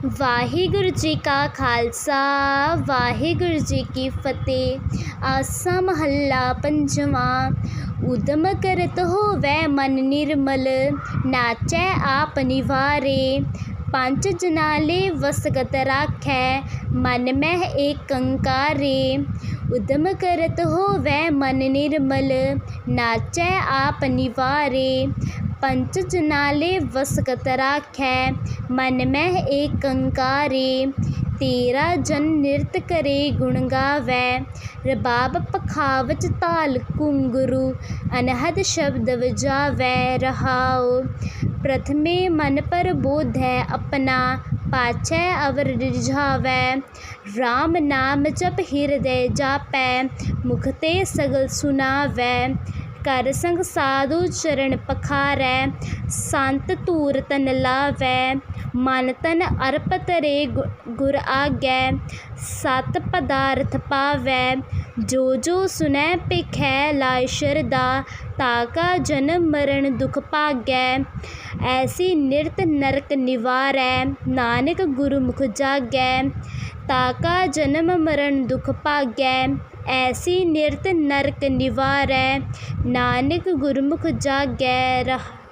ਵਾਹਿਗੁਰੂ ਜੀ ਕਾ ਖਾਲਸਾ ਵਾਹਿਗੁਰੂ ਜੀ ਕੀ ਫਤਿਹ ਆਸਾ ਮਹੱਲਾ ਪੰਜਵਾਂ ਉਦਮ ਕਰਤ ਹੋਵੈ ਮਨ ਨਿਰਮਲ ਨਾਚੈ ਆਪ ਨਿਵਾਰੇ ਪੰਜ ਜਨਾਲੇ ਵਸਗਤ ਰਾਖੈ ਮਨ ਮਹਿ ਏਕੰਕਾਰੇ ਉਦਮ ਕਰਤ ਹੋਵੈ ਮਨ ਨਿਰਮਲ ਨਾਚੈ ਆਪ ਨਿਵਾਰੇ ਪੰਚ पंचजनाले वसकतरा खै मन में कंकारे। तेरा जन नृत करे गुण गावै। रबाब पखावच ताल कुंगरू, अनहद शब्द वजावै रहाओ। प्रथमे मन पर बोध है अपना, पाछै अवर रिझावै। राम नाम जप हृदय जापै मुखते सगल सुनावै। ਕਰ ਸੰਗ ਸਾਧੂ ਚਰਨ ਪਖਾਰੈ ਸੰਤ ਧੂਰ ਤਨ ਲਾਵੈ। ਮਨ ਤਨ ਅਰਪ ਤਰੇ ਗੁਰ ਆਗੈ, ਸਤ ਪਦਾਰਥ ਪਾਵੈ, ਜੋ ਜੋ ਸੁਨੈ ਭਿਖੈ ਲਾਇ ਸ਼ਰਦਾ ਤਾਕਾ ਜਨਮ ਮਰਨ ਦੁਖ ਭਾਗੈ। ਐਸੀ ਨਿਰਤ ਨਰਕ ਨਿਵਾਰੈ, ਨਾਨਕ ਗੁਰਮੁਖ ਜਾਗੈ, ਤਾਕਾ ਜਨਮ ਮਰਨ ਦੁਖ ਭਾਗੈ। ਐਸੀ ਨਿਰਤ ਨਰਕ ਨਿਵਾਰੈ, ਨਾਨਕ ਗੁਰਮੁਖ ਜਾਗੈ ਰਹ